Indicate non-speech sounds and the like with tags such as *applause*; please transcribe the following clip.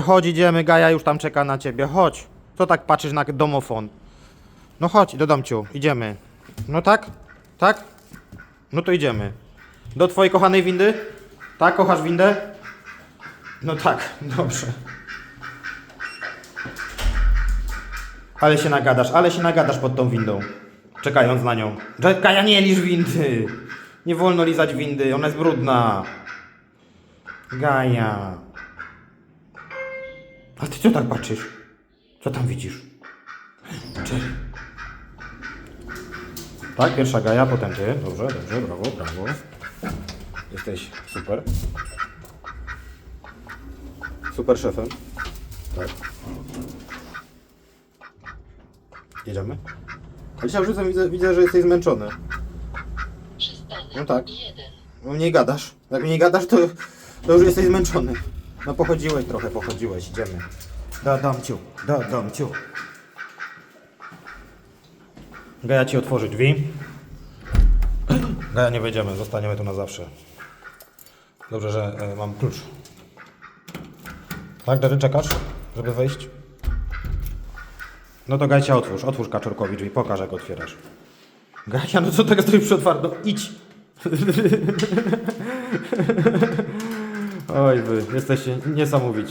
Chodź, idziemy, Gaja już tam czeka na ciebie, chodź. Co tak patrzysz na domofon? No chodź, do domciu, idziemy. No tak? Tak? No to idziemy. Do twojej kochanej windy? Tak, kochasz windę? No tak, *laughs* dobrze. Ale się nagadasz, ale się nagadasz pod tą windą. Czekając na nią. Gaja, nie liż windy! Nie wolno lizać windy, ona jest brudna. Gaja. A ty co tak patrzysz? Co tam widzisz? Czy... Tak, pierwsza Gaja, potem ty. Dobrze, dobrze, brawo, brawo. Jesteś super. Super szefem. Tak. Jedziemy? Ale się rzucam, widzę, widzę, że jesteś zmęczony. No tak. No mniej gadasz. Jak mniej gadasz, to, to już jesteś zmęczony. No pochodziłeś trochę, pochodziłeś, idziemy. Do domciu, do domciu. Gaja ci otworzy drzwi. Gaja nie wejdziemy, zostaniemy tu na zawsze. Dobrze, że e, mam klucz. Tak, Dary, czekasz, żeby wejść? No to Gajcia otwórz, otwórz kaczorkowi drzwi, pokaż jak otwierasz. Gaja, no co tak stoisz przy otwartym? Idź! *laughs* Oj wy, jesteście niesamowici.